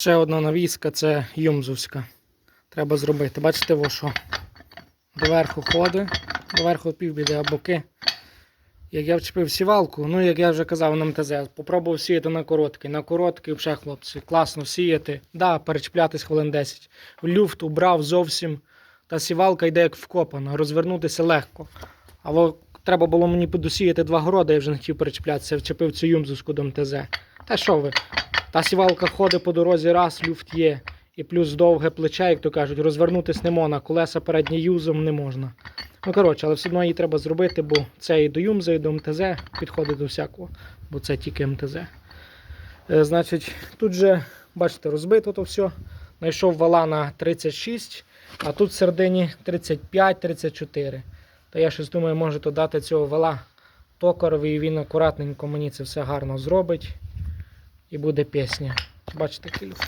Ще одна навіска це юмзовська. Треба зробити. Бачите, во що? Доверху ходить, доверху півбіди, а боки. Як я вчепив сівалку, ну як я вже казав на МТЗ, попробував сіяти на короткий. На короткий вже, хлопці, класно сіяти. Да, перечіплятись хвилин 10. Люфт убрав зовсім. Та сівалка йде як вкопана, розвернутися легко. А треба було мені подосіяти два городи, я вже не хотів перечіплятися, вчепив цю юмзовську до МТЗ. Та що ви? Та сівалка ходить по дорозі раз, люфт є. І плюс довге плече, як то кажуть, розвернутись не можна, колеса передні юзом не можна. Ну, коротше, але все одно її треба зробити, бо це і до Юмза, і до МТЗ підходить до всякого, бо це тільки МТЗ. Е, значить, тут же, бачите, розбито то все. Знайшов вала на 36, а тут в середині 35-34. Та я щось думаю, може то дати цього вала токарові, і він акуратненько мені це все гарно зробить. І буде пісня. Бачите, люфт.